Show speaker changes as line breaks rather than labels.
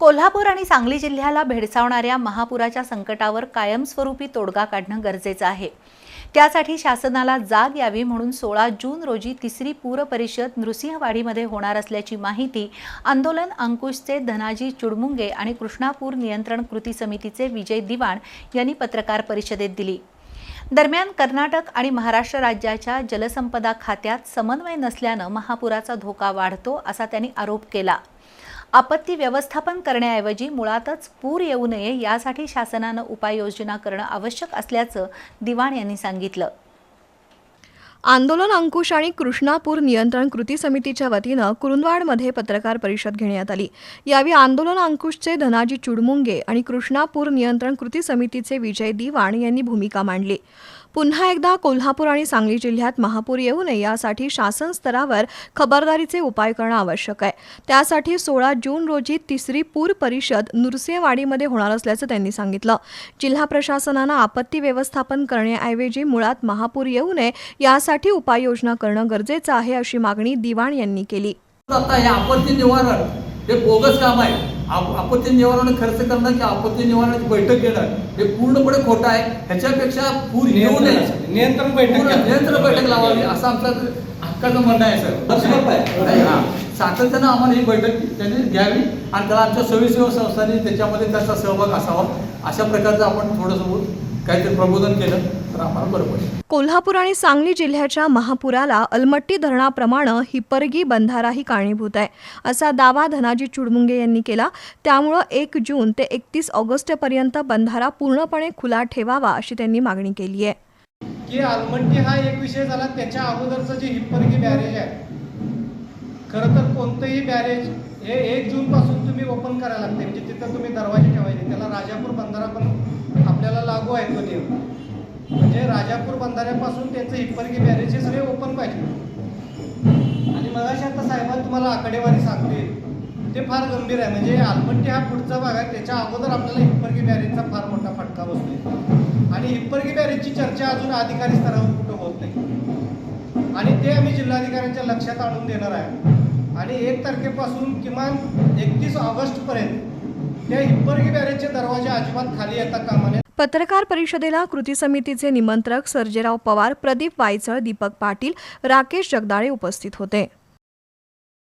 कोल्हापूर आणि सांगली जिल्ह्याला भेडसावणाऱ्या महापुराच्या संकटावर कायमस्वरूपी तोडगा काढणं गरजेचं आहे. त्यासाठी शासनाला जाग यावी म्हणून सोळा जून रोजी तिसरी पूर परिषद नृसिंहवाडीमध्ये होणार असल्याची माहिती आंदोलन अंकुशचे धनाजी चुडमुंगे आणि कृष्णापूर नियंत्रण कृती समितीचे विजय दिवाण यांनी पत्रकार परिषदेत दिली. दरम्यान कर्नाटक आणि महाराष्ट्र राज्याच्या जलसंपदा खात्यात समन्वय नसल्यानं महापुराचा धोका वाढतो असा त्यांनी आरोप केला. आपत्ती व्यवस्थापन करण्याऐवजी मुळातच पूर येऊ नये यासाठी शासनानं उपाययोजना करणं आवश्यक असल्याचं दिवाण यांनी सांगितलं.
आंदोलन अंकुश आणि कृष्णापूर नियंत्रण कृती समितीच्या वतीनं कुरुंदवाडमध्ये पत्रकार परिषद घेण्यात आली. यावेळी आंदोलन अंकुशचे धनाजी चुडमुंगे आणि कृष्णापूर नियंत्रण कृती समितीचे विजय दिवाण यांनी भूमिका मांडली. पुन्हा एकदा कोल्हापूर आणि सांगली जिल्ह्यात महापूर येऊ नये यासाठी शासन स्तरावर खबरदारीचे उपाय करणं आवश्यक आहे. त्यासाठी सोळा जून रोजी तिसरी पूर परिषद नृसिंहवाडीमध्ये होणार असल्याचं त्यांनी सांगितलं. जिल्हा प्रशासनानं आपत्ती व्यवस्थापन करण्याऐवजी मुळात महापूर येऊ नये यासाठी उपाययोजना करणं गरजेचं आहे अशी मागणी दिवाण यांनी केली.
आपत्ती निवारण हे बोगस काम आहे. आपत्ती निवारण खर्च करणं की आपत्ती निवारणाची बैठक घेणं हे पूर्णपणे खोटं आहे. ह्याच्यापेक्षा पूर येऊ नये.
नियंत्रण बैठक.
नियंत्रण बैठक लावावी. असं आमचं हक्काचं म्हणणं आहे सर. सातत्यानं आम्हाला ही बैठक त्यांनी घ्यावी आणि त्याला आमच्या स्वयंसेवक संस्थांनी त्याच्यामध्ये त्याचा सहभाग असावा. अशा प्रकारचं आपण थोडंसं काहीतरी प्रबोधन केलं. तर आम्हाला बरं पडेल
कोल्हापूर आणि सांगली जिल्ह्याच्या महापुराला अलमट्टी धरणाप्रमाणे हिप्परगी बंधाराही कारणीभूत आहे. असा दावा धनाजी चुडमुंगे यांनी केला. त्यामुळं एक जून ते एकतीस ऑगस्टपर्यंत बंधारा पूर्णपणे खुला ठेवावा अशी त्यांनी मागणी केली आहे.
की आलमट्टी हा एक विषय झाला त्याच्या अगोदरचं जे हिप्परगी बॅरेज आहे खरं तर कोणतंही बॅरेज हे एक जून पासून तुम्ही ओपन करायला लागते. म्हणजे तिथं तुम्ही दरवाजे ठेवायचे त्याला राजापूर बंधारा पण आपल्याला लागू आहे तो नियम. म्हणजे राजापूर बंधाऱ्यापासून त्यांचं हिप्परगी बॅरेज हे सगळे ओपन पाहिजे. आणि मगाशी आता साहेबांनी तुम्हाला आकडेवारी सांगते. ते फार गंभीर आहे. म्हणजे आलमट्टी हा पुढचा भाग आहे. त्याच्या अगोदर आपल्याला हिप्परगी बॅरेजचा फार मोठा फटका बसतोय. आणि हिप्परगी बॅरेजची चर्चा अजून अधिकारी स्तरावर कुठं होत नाही. आणि ते आम्ही जिल्हाधिकाऱ्यांच्या लक्षात आणून देणार आहे. आणि एक तारखेपासून किमान एकतीस ऑगस्टपर्यंत त्या हिप्परगी बॅरेजचे दरवाजे अजिबात खाली येता कामा
पत्रकार परिषदेला कृती समितीचे निमंत्रक सर्जेराव पवार प्रदीप वायचळ दीपक पाटील राकेश जगदाळे उपस्थित होते.